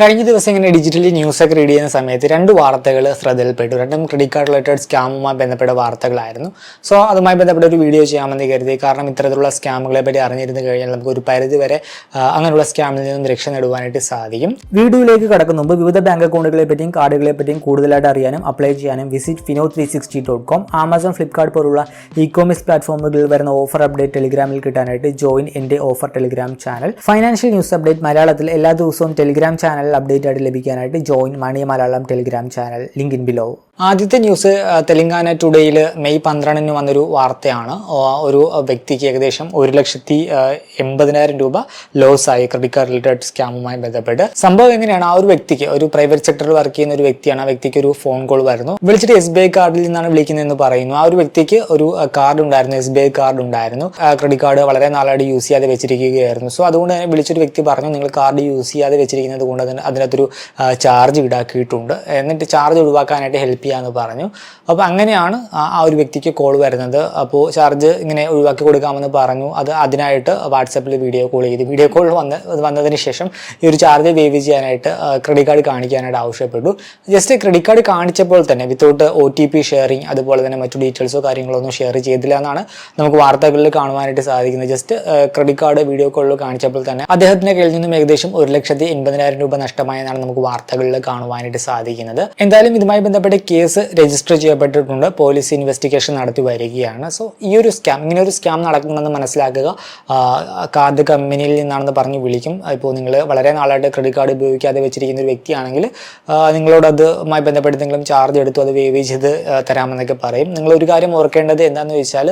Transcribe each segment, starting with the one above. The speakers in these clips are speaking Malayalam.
കഴിഞ്ഞ ദിവസം ഇങ്ങനെ ഡിജിറ്റലി ന്യൂസ് ന്യൂസൊക്കെ റീഡ് ചെയ്യുന്ന സമയത്ത് രണ്ട് വാർത്തകൾ ശ്രദ്ധയിൽപ്പെട്ടു. രണ്ടും ക്രെഡിറ്റ് കാർഡ് റിലേറ്റഡ് സ്കാമുമായി ബന്ധപ്പെട്ട വാർത്തകളായിരുന്നു. സോ അതുമായി ബന്ധപ്പെട്ട ഒരു വീഡിയോ ചെയ്യാമെന്ന് കരുതി. കാരണം ഇത്തരത്തിലുള്ള സ്കാമുകളെ പറ്റി അറിഞ്ഞിരുന്നു കഴിഞ്ഞാൽ നമുക്ക് ഒരു പരിധി വരെ അങ്ങനെയുള്ള സ്കാമിൽ നിന്നും രക്ഷ നേടുവാനായിട്ട് സാധിക്കും. വീഡിയോയിലേക്ക് കടക്കുന്ന മുമ്പ് വിവിധ ബാങ്ക് അക്കൗണ്ടുകളെ പറ്റിയും കാർഡുകളെ പറ്റിയും കൂടുതലായിട്ട് അറിയാനും അപ്ലൈ ചെയ്യാനും visit Fino three sixty dot com Amazon Flipkart പോലുള്ള ഇ കോമേഴ്സ് പ്ലാറ്റ്ഫോമുകളിൽ വരുന്ന ഓഫർ അപ്ഡേറ്റ് ടെലിഗ്രാമിൽ കിട്ടാനായിട്ട് ജോയിൻ എന്റെ offer Telegram channel financial news update മലയാളത്തിൽ എല്ലാ ദിവസവും ടെലിഗ്രാം ചാനൽ അപ്ഡേറ്റ് ആയിട്ട് ലഭിക്കാനായിട്ട് join money Malayalam Telegram channel link in below ആദ്യത്തെ ന്യൂസ് തെലങ്കാന ടുഡേയിൽ മെയ് പന്ത്രണ്ടിന് വന്നൊരു വാർത്തയാണ്. ഒരു വ്യക്തിക്ക് ഏകദേശം ഒരു ലക്ഷത്തി എൺപതിനായിരം രൂപ ലോസ് ആയി ക്രെഡിറ്റ് കാർഡ് റിലേറ്റഡ് സ്കാമുമായി ബന്ധപ്പെട്ട്. സംഭവം എങ്ങനെയാണ്? ആ ഒരു വ്യക്തിക്ക് ഒരു പ്രൈവറ്റ് സെക്ടറിൽ വർക്ക് ചെയ്യുന്ന ഒരു വ്യക്തിയാണ് ആ വ്യക്തിക്ക് ഒരു ഫോൺ കോൾ വരുന്നു. വിളിച്ചിട്ട് എസ് ബി ഐ കാർഡിൽ നിന്നാണ് വിളിക്കുന്നതെന്ന് പറയുന്നു. ആ ഒരു വ്യക്തിക്ക് ഒരു കാർഡ് ഉണ്ടായിരുന്നു എസ് ബി ഐ കാർഡ് ഉണ്ടായിരുന്നു. ക്രെഡിറ്റ് കാർഡ് വളരെ നാളായിട്ട് യൂസ് ചെയ്യാതെ വെച്ചിരിക്കുകയായിരുന്നു. സോ അതുകൊണ്ട് തന്നെ വിളിച്ചൊരു വ്യക്തി പറഞ്ഞു നിങ്ങൾ കാർഡ് യൂസ് ചെയ്യാതെ വെച്ചിരിക്കുന്നത് കൊണ്ട് അതിനകത്തൊരു ചാർജ് ഈടാക്കിയിട്ടുണ്ട്. എന്നിട്ട് ചാർജ് ഒഴിവാക്കാനായിട്ട് ഹെൽപ്പ് ചെയ്യാമെന്ന് പറഞ്ഞു. അപ്പോൾ അങ്ങനെയാണ് ആ ഒരു വ്യക്തിക്ക് കോൾ വരുന്നത്. അപ്പോൾ ചാർജ് ഇങ്ങനെ ഒഴിവാക്കി കൊടുക്കാമെന്ന് പറഞ്ഞു. അത് അതിനായിട്ട് വാട്സപ്പിൽ വീഡിയോ കോൾ ചെയ്തു. വീഡിയോ കോൾ വന്ന് വന്നതിന് ശേഷം ഈ ഒരു ചാർജ് വേവ് ചെയ്യാനായിട്ട് ക്രെഡിറ്റ് കാർഡ് കാണിക്കാനായിട്ട് ആവശ്യപ്പെട്ടു. ജസ്റ്റ് ക്രെഡിറ്റ് കാർഡ് കാണിച്ചപ്പോൾ തന്നെ without O T P sharing അതുപോലെ തന്നെ മറ്റു ഡീറ്റെയിൽസോ കാര്യങ്ങളോ ഒന്നും ഷെയർ ചെയ്തില്ല എന്നാണ് നമുക്ക് വാർത്തകളിൽ കാണുവാനായിട്ട് സാധിക്കുന്നത്. ജസ്റ്റ് ക്രെഡിറ്റ് കാർഡ് വീഡിയോ കോളിൽ കാണിച്ചപ്പോൾ തന്നെ അദ്ദേഹത്തിന്റെ കയ്യിൽ നിന്നും ഏകദേശം ഒരു ലക്ഷത്തി എൺപതിനായിരം രൂപ നഷ്ടമായെന്നാണ് നമുക്ക് വാർത്തകളിൽ കാണുവാനായിട്ട് സാധിക്കുന്നത്. എന്തായാലും ഇതുമായി ബന്ധപ്പെട്ട കേസ് രജിസ്റ്റർ ചെയ്യപ്പെട്ടിട്ടുണ്ട്. പോലീസ് ഇൻവെസ്റ്റിഗേഷൻ നടത്തി വരികയാണ്. സോ ഈ ഒരു സ്കാം ഇങ്ങനെ ഒരു സ്കാം നടക്കുന്നുണ്ടെന്ന് മനസ്സിലാക്കുക. കാർഡ് കമ്പനിയിൽ നിന്നാണെന്ന് പറഞ്ഞ് വിളിക്കും. ഇപ്പോൾ നിങ്ങൾ വളരെ നാളായിട്ട് ക്രെഡിറ്റ് കാർഡ് ഉപയോഗിക്കാതെ വെച്ചിരിക്കുന്ന ഒരു വ്യക്തിയാണെങ്കിൽ നിങ്ങളോട് അതുമായി ബന്ധപ്പെട്ട് ചാർജ് എടുത്തു അത് വേവ് ചെയ്ത് തരാമെന്നൊക്കെ പറയും. നിങ്ങൾ ഒരു കാര്യം ഓർക്കേണ്ടത് എന്താണെന്ന് വെച്ചാൽ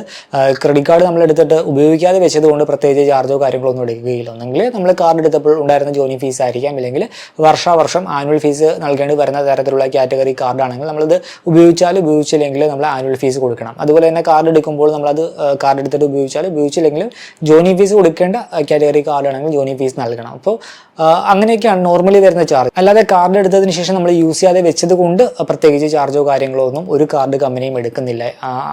ക്രെഡിറ്റ് കാർഡ് നമ്മൾ എടുത്തിട്ട് ഉപയോഗിക്കാതെ വെച്ചതുകൊണ്ട് പ്രത്യേകിച്ച് ചാർജോ കാര്യങ്ങളോ ഒന്നും എടുക്കുകയില്ല. ഒന്നെങ്കിൽ നമ്മൾ കാർഡ് എടുത്തപ്പോൾ ഉണ്ടായിരുന്ന ജോയിൻ ഫീസ് ആയിരിക്കാം. അല്ലെങ്കിൽ വർഷാവർഷം ആനുവൽ ഫീസ് നൽകേണ്ടി വരുന്ന തരത്തിലുള്ള കാറ്റഗറി കാർഡാണെങ്കിൽ നമ്മളത് ഉപയോഗിച്ചാൽ ഉപയോഗിച്ചില്ലെങ്കിൽ നമ്മൾ ആനുവൽ ഫീസ് കൊടുക്കണം. അതുപോലെ തന്നെ കാർഡ് എടുക്കുമ്പോൾ നമ്മളത് കാർഡ് എടുത്തിട്ട് ഉപയോഗിച്ചാൽ ഉപയോഗിച്ചില്ലെങ്കിൽ ജോയിനിങ് ഫീസ് കൊടുക്കേണ്ട കാറ്റഗറി കാർഡ് ആണെങ്കിൽ ജോയിനിങ് ഫീസ് നൽകണം. അപ്പോൾ അങ്ങനെയൊക്കെയാണ് നോർമലി വരുന്ന ചാർജ് അല്ലാതെ കാർഡ് എടുത്തതിന് ശേഷം നമ്മൾ യൂസ് ചെയ്യാതെ വെച്ചത് കൊണ്ട് പ്രത്യേകിച്ച് ചാർജോ കാര്യങ്ങളോ ഒന്നും ഒരു കാർഡ് കമ്പനിയും എടുക്കുന്നില്ല.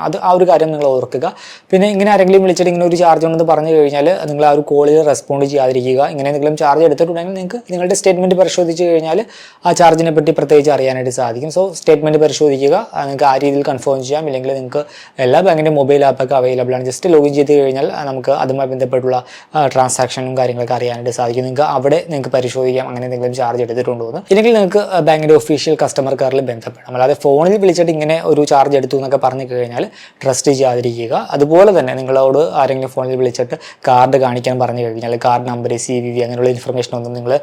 അത് ആ ഒരു കാര്യം നിങ്ങൾ ഓർക്കുക. പിന്നെ ഇങ്ങനെ ആരെങ്കിലും വിളിച്ചിട്ട് ഇങ്ങനെ ഒരു ചാർജ് ഉണ്ടെന്ന് പറഞ്ഞു കഴിഞ്ഞാൽ നിങ്ങൾ ആ ഒരു കോളിൽ റെസ്പോണ്ട് ചെയ്യാതിരിക്കുക. ഇങ്ങനെ എന്തെങ്കിലും ചാർജ് എടുത്തിട്ടുണ്ടെങ്കിൽ നിങ്ങൾക്ക് നിങ്ങളുടെ സ്റ്റേറ്റ്മെന്റ് പരിശോധിച്ച് കഴിഞ്ഞാൽ ആ ചാർജിനെ പറ്റി പ്രത്യേകിച്ച് അറിയാനായിട്ട് സാധിക്കും. സോ സ്റ്റേറ്റ്മെന്റ് പരിശോധിക്കുക. നിങ്ങൾക്ക് ആ രീതിയിൽ കൺഫേം ചെയ്യാം. ഇല്ലെങ്കിൽ നിങ്ങൾക്ക് എല്ലാ ബാങ്കിന്റെ മൊബൈൽ ആപ്പൊക്കെ അവൈലബിൾ ആണ്. ജസ്റ്റ് ലോഗിൻ ചെയ്ത് കഴിഞ്ഞാൽ നമുക്ക് അതുമായി ബന്ധപ്പെട്ടുള്ള ട്രാൻസാക്ഷനും കാര്യങ്ങളൊക്കെ അറിയാനായിട്ട് സാധിക്കും. നിങ്ങൾക്ക് അവിടെ നിങ്ങൾക്ക് പരിശോധിക്കാം. അങ്ങനെ എന്തെങ്കിലും ചാർജ് എടുത്തിട്ടുണ്ടോ എന്ന്. ഇല്ലെങ്കിൽ നിങ്ങൾക്ക് ബാങ്കിന്റെ ഒഫീഷ്യൽ കസ്റ്റമർ കെയറിൽ ബന്ധപ്പെടാം. അല്ലാതെ ഫോണിൽ വിളിച്ചിട്ട് ഇങ്ങനെ ഒരു ചാർജ് എടുത്തു എന്നൊക്കെ പറഞ്ഞു കഴിഞ്ഞാൽ ട്രസ്റ്റ് ചെയ്യാതിരിക്കുക. അതുപോലെ തന്നെ നിങ്ങളോട് ആരെങ്കിലും ഫോണിൽ വിളിച്ചിട്ട് കാർഡ് കാണിക്കാൻ പറഞ്ഞു കഴിഞ്ഞാൽ card number C V V അങ്ങനെയുള്ള ഇൻഫർമേഷൻ ഒന്നും നിങ്ങൾ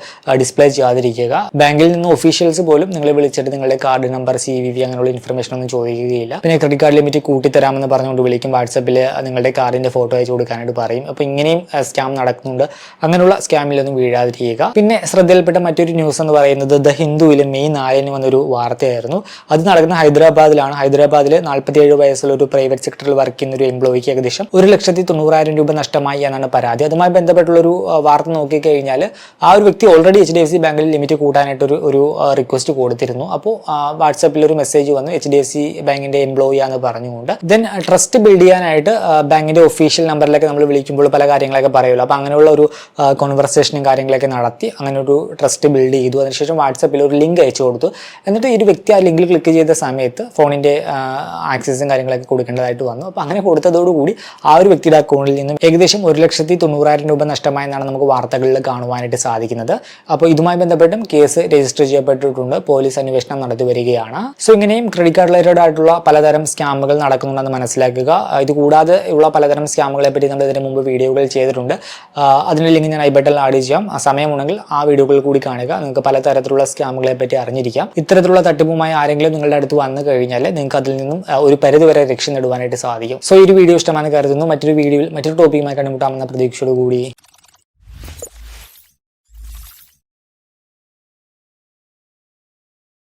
ഡിസ്പ്ലേ ചെയ്യാതിരിക്കുക. ബാങ്കിൽ നിന്ന് ഒഫീഷ്യൽസ് പോലും നിങ്ങളെ വിളിച്ചിട്ട് നിങ്ങളുടെ card number C V V അങ്ങനെയുള്ള ഇൻഫർമേഷൻ ഒന്നും ചോദിക്കുകയില്ല. പിന്നെ ക്രെഡിറ്റ് കാർഡ് ലിമിറ്റ് കൂട്ടിത്തരാമെന്ന് പറഞ്ഞുകൊണ്ട് വിളിക്കും. വാട്സപ്പിൽ നിങ്ങളുടെ കാർഡിന്റെ ഫോട്ടോ അയച്ചു കൊടുക്കാനായിട്ട് പറയും. അപ്പോൾ ഇങ്ങനെയും സ്കാം നടക്കുന്നുണ്ട്. അങ്ങനെയുള്ള സ്കാമിലൊന്നും വീഴാതിരിക്കുക. പിന്നെ ശ്രദ്ധയിൽപ്പെട്ട മറ്റൊരു ന്യൂസ് എന്ന് പറയുന്നത് ദ ഹിന്ദുവിൽ മെയ് നാലിന് വന്നൊരു വാർത്തയായിരുന്നു. അത് നടക്കുന്ന ഹൈദരാബാദിലാണ്. ഹൈദരാബാദിൽ നാൽപ്പത്തിയേഴ് വയസ്സുള്ള ഒരു പ്രൈവറ്റ് സെക്ടറിൽ വർക്ക് ചെയ്യുന്ന ഒരു എംപ്ലോയിക്ക് ഏകദേശം ഒരു ലക്ഷത്തി തൊണ്ണൂറായിരം രൂപ നഷ്ടമായി എന്നാണ് പരാതി. അതുമായി ബന്ധപ്പെട്ടുള്ള ഒരു വാർത്ത നോക്കിക്കഴിഞ്ഞാൽ ആ ഒരു വ്യക്തി already H D F C ബാങ്കിൽ ലിമിറ്റ് കൂട്ടാനായിട്ട് ഒരു ഒരു റിക്വസ്റ്റ് കൊടുത്തിരുന്നു. അപ്പോൾ വാട്സാപ്പിൽ ഒരു മെസ്സേജ് വന്നു. എച്ച് ഡി എഫ് സി ബാങ്കിന്റെ എംപ്ലോയി ആണെന്ന് പറഞ്ഞുകൊണ്ട്. ദെൻ ട്രസ്റ്റ് ബിൽഡ് ചെയ്യാനായിട്ട് ബാങ്കിന്റെ ഒഫീഷ്യൽ നമ്പറിലൊക്കെ നമ്മൾ വിളിക്കുമ്പോൾ പല കാര്യങ്ങളൊക്കെ പറയുമല്ലോ. അപ്പോൾ അങ്ങനെയുള്ള ഒരു കോൺവെർസേഷനും കാര്യങ്ങളൊക്കെ നടത്തി അങ്ങനെ ഒരു ട്രസ്റ്റ് ബിൽഡ് ചെയ്തു. അതിനുശേഷം വാട്സപ്പിൽ ഒരു ലിങ്ക് അയച്ചു കൊടുത്തു. എന്നിട്ട് ഈ ഒരു വ്യക്തി ആ ലിങ്കിൽ ക്ലിക്ക് ചെയ്ത സമയത്ത് ഫോണിന്റെ ആക്സസും കാര്യങ്ങളൊക്കെ കൊടുക്കേണ്ടതായിട്ട് വന്നു. അപ്പോൾ അങ്ങനെ കൊടുത്തതോടുകൂടി ആ ഒരു വ്യക്തിയുടെ അക്കൗണ്ടിൽ നിന്നും ഏകദേശം ഒരു ലക്ഷത്തി തൊണ്ണൂറായിരം രൂപ നഷ്ടമായെന്നാണ് നമുക്ക് വാർത്തകളിൽ കാണുവാനായിട്ട് സാധിക്കുന്നത്. അപ്പോൾ ഇതുമായി ബന്ധപ്പെട്ടും കേസ് രജിസ്റ്റർ ചെയ്യപ്പെട്ടിട്ടുണ്ട്. പോലീസ് അന്വേഷണം നടത്തി വരികയാണ്. സോ ഇങ്ങനെയും ക്രെഡിറ്റ് കാർഡ് റിലേറ്റഡ് ആയിട്ടുള്ള പലതരം സ്കാമുകൾ നടക്കുന്നുണ്ടെന്ന് മനസ്സിലാക്കുക. ഇത് കൂടാതെ ഉള്ള പലതരം സ്കാമുകളെ പറ്റി നമ്മൾ ഇതിന് മുമ്പ് വീഡിയോകൾ ചെയ്തിട്ടുണ്ട്. അതിന്റെ ലിങ്ക് ഞാൻ ഐ ബട്ടൺ ആഡ് ചെയ്യാം സമയമുണ്ടെങ്കിൽ ആ വീഡിയോകൾ കൂടി കാണുക. നിങ്ങൾക്ക് പലതരത്തിലുള്ള സ്കാമുകളെ പറ്റി അറിഞ്ഞിരിക്കാം. ഇത്തരത്തിലുള്ള തട്ടിപ്പുമായി ആരെങ്കിലും നിങ്ങളുടെ അടുത്ത് വന്നു കഴിഞ്ഞാൽ നിങ്ങൾക്ക് അതിൽ നിന്നും ഒരു പരിധി വരെ രക്ഷ നേടുവാനായിട്ട് സാധിക്കും. സോ ഈ ഒരു വീഡിയോ ഇഷ്ടമാണ് കരുതുന്നു. മറ്റൊരു വീഡിയോയിൽ മറ്റൊരു ടോപ്പിക്കുമായി കണ്ടുമുട്ടാമെന്ന പ്രതീക്ഷയോടുകൂടി.